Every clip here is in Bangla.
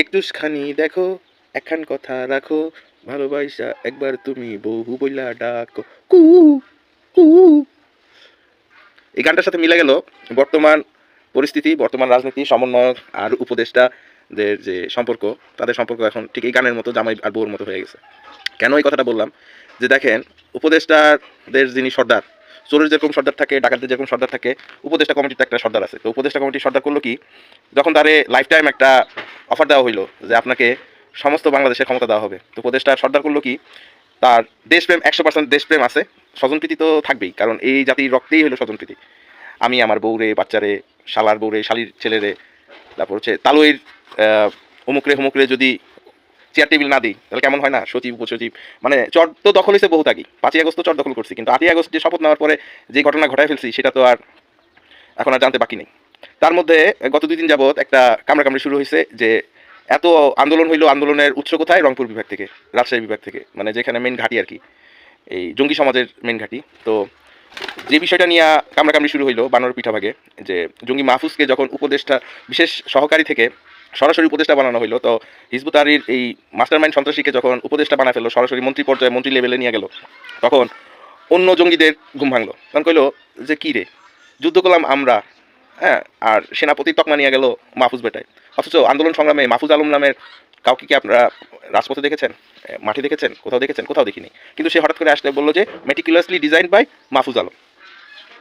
একটুখানি দেখো, একখান কথা রাখো, ভালোবাসা একবার তুমি বহু বইলা ডাকো। কু কু। এই গানটার সাথে মিলে গেল বর্তমান পরিস্থিতি, বর্তমান রাজনীতি, সমন্বয়ক আর উপদেষ্টাদের যে সম্পর্ক, তাদের সম্পর্ক এখন ঠিক এই গানের মতো জামাই আর বউর মতো হয়ে গেছে। কেন এই কথাটা বললাম? যে দেখেন, উপদেষ্টাদের যিনি সর্দার, চোরের যেরকম সর্দার থাকে, ডাকাতদের যেরকম সর্দার থাকে, উপদেষ্টা কমিটিতে একটা সর্দার আছে। তো উপদেষ্টা কমিটির সর্দার করল কি? যখন তারে লাইফ টাইম একটা অফার দেওয়া হইল যে আপনাকে সমস্ত বাংলাদেশের ক্ষমতা দেওয়া হবে। তো উপদেষ্টা সর্দার করল কি, তার দেশপ্রেম, একশো পার্সেন্ট দেশপ্রেম আছে, স্বজনপ্রীতি তো থাকবেই, কারণ এই জাতির রক্তেই হলো স্বজনপ্রীতি। আমি আমার বউরে, বাচ্চারে, শালার বউরে, শালির ছেলেরে, তারপর হচ্ছে তালুইর অমুকরে হুমুকরে যদি চেয়ার টেবিল না দিই, তাহলে কেমন হয় না? সচিব, উপসচিব মানে চর তো দখল হয়েছে বহু আগেই পাঁচই আগস্ট তো চর দখল করছি, কিন্তু আটই আগস্ট যে শপথ নেওয়ার পরে যে ঘটনা ঘটায় ফেলছি, সেটা তো আর এখন আর জানতে বাকি নেই। তার মধ্যে গত দুই দিন যাবৎ একটা কামড়াকামড়ি শুরু হয়েছে যে এত আন্দোলন হইল আন্দোলনের উৎস কোথায়? রংপুর বিভাগ থেকে, রাজশাহী বিভাগ থেকে মানে যেখানে মেন ঘাঁটি আর কি এই জঙ্গি সমাজের মেন ঘাঁটি। তো যে বিষয়টা নিয়ে কামড়াকামড়ি শুরু হইল বানর পিঠাভাগে, যে জঙ্গি মাহফুজকে যখন উপদেষ্টা, বিশেষ সহকারী থেকে সরাসরি উপদেষ্টা বানানো হইল, তো হিজবুত তাহরির এই মাস্টার মাইন্ড সন্ত্রাসীকে যখন উপদেষ্টা বানা ফেলল, সরাসরি মন্ত্রী পর্যায়ে মন্ত্রী লেভেলে নিয়ে গেল, তখন অন্য জঙ্গিদের ঘুম ভাঙলো। তখন কইলো যে, কী রে? যুদ্ধ করলাম আমরা হ্যাঁ আর সেনাপতির তকমা নিয়ে গেল মাহফুজ বেটায়। অথচ আন্দোলন সংগ্রামে মাহফুজ আলম নামের কাউকে কি আপনারা রাজপথে দেখেছেন? মাঠে দেখেছেন? কোথাও দেখেছেন? কোথাও দেখিনি। কিন্তু সে হঠাৎ করে আসলে বলল যে meticulously design by Mahfuz Alam.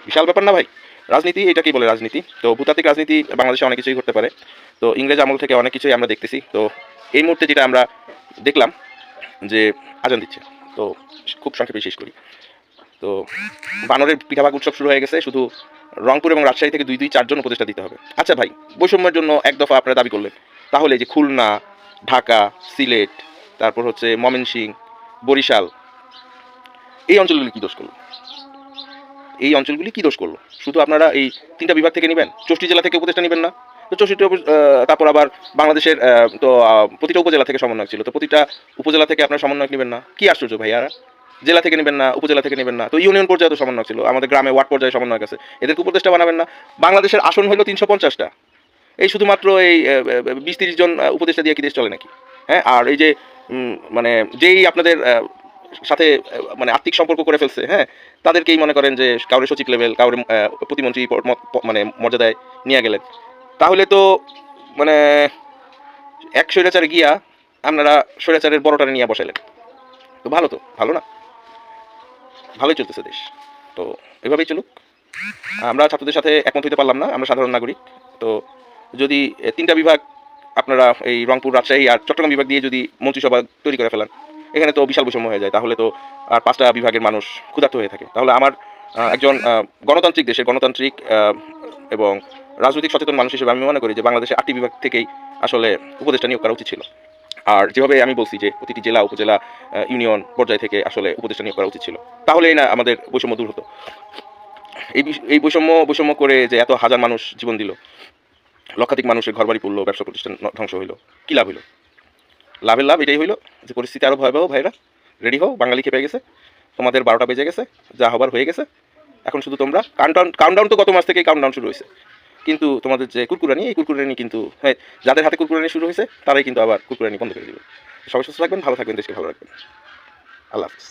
বিশাল ব্যাপার না ভাই? রাজনীতি এটাকেই বলে রাজনীতি? তো ভূতাত্ত্বিক রাজনীতি বাংলাদেশে অনেক কিছুই ঘটতে পারে। তো ইংরেজ আমল থেকে অনেক কিছুই আমরা দেখতেছি। তো এই মুহূর্তে যেটা আমরা দেখলাম যে, আজান দিচ্ছে। তো খুব সংক্ষেপে শেষ করি। তো বানরের পিঠাভাগ উৎসব শুরু হয়ে গেছে। শুধু রংপুর এবং রাজশাহী থেকে দুই দুই চারজন উপদেষ্টা দিতে হবে। আচ্ছা ভাই, বৈষম্যের জন্য এক দফা আপনারা দাবি করলেন। তাহলে যে খুলনা, ঢাকা, সিলেট, তারপর হচ্ছে ময়মনসিং বরিশাল, এই অঞ্চলগুলি কী দোষ করল? এই অঞ্চলগুলি কী দোষ করল? শুধু আপনারা এই তিনটা বিভাগ থেকে নেবেন? চষ্টি জেলা থেকে উপদেষ্টা নেবেন না? তো চৌষট্টি তারপর আবার বাংলাদেশের তো প্রতিটা উপজেলা থেকে সমন্বয়ক ছিল। তো প্রতিটা উপজেলা থেকে আপনার সমন্বয়ক নেবেন না? কি আশ্চর্য ভাইয়ারা। জেলা থেকে নেবেন না, উপজেলা থেকে নেবেন না। তো ইউনিয়ন পর্যায়ে তো সমন্বয়ক ছিল, আমাদের গ্রামে ওয়ার্ড পর্যায়ে সমন্বয়ক আছে। এদেরকে উপদেষ্টা বানাবেন না। বাংলাদেশের আসন হলো তিনশো পঞ্চাশটা। এই শুধুমাত্র এই বিশ তিরিশ জন উপদেষ্টা দিয়ে কি দেশ চলে নাকি? হ্যাঁ আর এই যে মানে যেই আপনাদের সাথে মানে আর্থিক সম্পর্ক করে ফেলছে হ্যাঁ তাদেরকেই মনে করেন যে কাউরে সচিব লেভেল, কাউরে প্রতিমন্ত্রী মানে মর্যাদায় নিয়ে গেলেন। তাহলে তো মানে এক স্বৈরাচারে গিয়া আপনারা স্বৈরাচারের বড়টারে নিয়ে বসাইলেন। তো ভালো তো, ভালো না? ভালোই চলতেছে দেশ। তো এভাবেই চলুক। আমরা ছাত্রদের সাথে একমত হইতে পারলাম না, আমরা সাধারণ নাগরিক। তো যদি তিনটা বিভাগ আপনারা এই রংপুর, রাজশাহী আর চট্টগ্রাম বিভাগ দিয়ে যদি মন্ত্রিসভা তৈরি করে ফেলান, এখানে তো বিশাল বৈষম্য হয়ে যায়। তাহলে তো আর পাঁচটা বিভাগের মানুষ ক্ষুধার্ত হয়ে থাকে। তাহলে আমার একজন গণতান্ত্রিক দেশের গণতান্ত্রিক এবং রাজনৈতিক সচেতন মানুষ হিসেবে আমি মনে করি যে বাংলাদেশে আটটি বিভাগ থেকেই আসলে উপদেষ্টা নিয়োগ করা উচিত ছিল। আর যেভাবে আমি বলছি যে প্রতিটি জেলা, উপজেলা ইউনিয়ন পর্যায় থেকে আসলে উপদেষ্টা নিয়োগ করা উচিত ছিল, তাহলেই না আমাদের বৈষম্য দূর হতো। এই এই বৈষম্য বৈষম্য করে যে এত হাজার মানুষ জীবন দিল, লক্ষাধিক মানুষের ঘরবাড়ি পড়ল, ব্যবসা প্রতিষ্ঠান ধ্বংস হইল, কী লাভ হইল? লাভের লাভ এটাই হইল যে পরিস্থিতি আরও ভয়াবহ ভাইরা রেডি হও, বাঙালি খেপে গেছে, তোমাদের বারোটা বেজে গেছে, যা হবার হয়ে গেছে। এখন শুধু তোমরা কাউন্টডাউন কাউন্টডাউন তো গত মাস থেকেই কাউন্টডাউন শুরু হয়েছে কিন্তু তোমাদের যে কুরকুরানি, এই কুরকুরানি কিন্তু হ্যাঁ যাদের হাতে কুরকুরানি শুরু হয়েছে, তারাই কিন্তু আবার কুরকুরানি বন্ধ করে দেবে। সবাই সুস্থ থাকবেন, ভালো থাকবেন, দেশকে ভালো রাখবেন। আল্লাহ হাফিজ।